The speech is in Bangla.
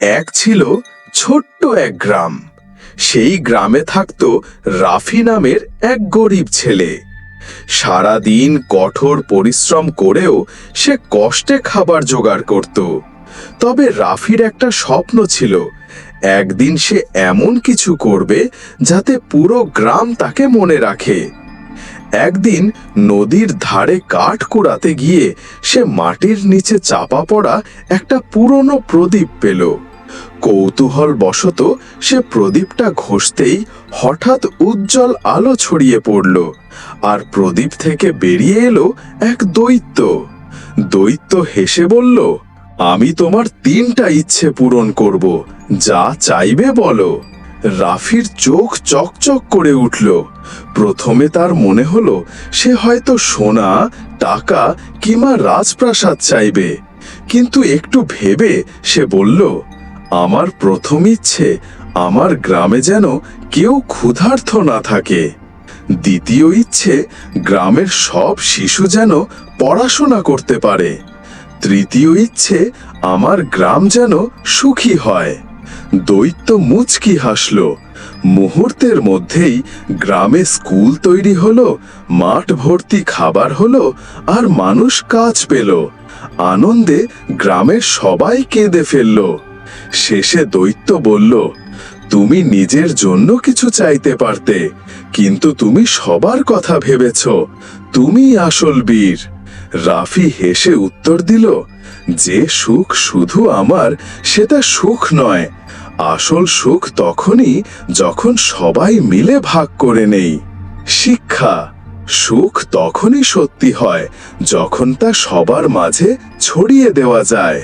এক ছিল ছোট্ট এক গ্রাম। সেই গ্রামে থাকত রাফি নামের এক গরিব ছেলে। সারাদিন কঠোর পরিশ্রম করেও সে কষ্টে খাবার জোগাড় করত। তবে রাফির একটা স্বপ্ন ছিল, একদিন সে এমন কিছু করবে যাতে পুরো গ্রাম তাকে মনে রাখে। একদিন নদীর ধারে কাঠ কুড়াতে গিয়ে সে মাটির নিচে চাপা পড়া একটা পুরনো প্রদীপ পেল। কৌতূহল বশত সে প্রদীপটা ঘষতেই হঠাৎ উজ্জ্বল আলো ছড়িয়ে পড়ল, আর প্রদীপ থেকে বেরিয়ে এলো এক দৈত্য। দৈত্য হেসে বলল, আমি তোমার তিনটা ইচ্ছে পূরণ করব, যা চাইবে বলো। রাফির চোখ চকচক করে উঠল। প্রথমে তার মনে হলো, সে হয়তো সোনা, টাকা কিংবা রাজপ্রাসাদ চাইবে। কিন্তু একটু ভেবে সে বলল আমার প্রথম ইচ্ছে আমার গ্রামে যেন কেউ ক্ষুধার্থ না থাকে। দ্বিতীয় ইচ্ছে গ্রামের সব শিশু যেন পড়াশোনা করতে পারে। তৃতীয় ইচ্ছে আমার গ্রাম যেন সুখী হয়। দৈত্য মুচকি হাসল। মুহূর্তের মধ্যেই গ্রামে স্কুল তৈরি হলো, মাঠ ভর্তি খাবার হলো আর মানুষ কাজ পেল। আনন্দে গ্রামের সবাই কেঁদে ফেলল। শেষে দৈত্য বলল, তুমি নিজের জন্য কিছু চাইতে পারতে, কিন্তু তুমি সবার কথা ভেবেছ, তুমি আসল বীর। রাফি হেসে উত্তর দিল, যে সুখ শুধু আমার, সেটা সুখ নয়। আসল সুখ তখনই যখন সবাই মিলে ভাগ করে নেই। শিক্ষা, সুখ তখনই সত্যি হয়, যখন তা সবার মাঝে ছড়িয়ে দেওয়া যায়।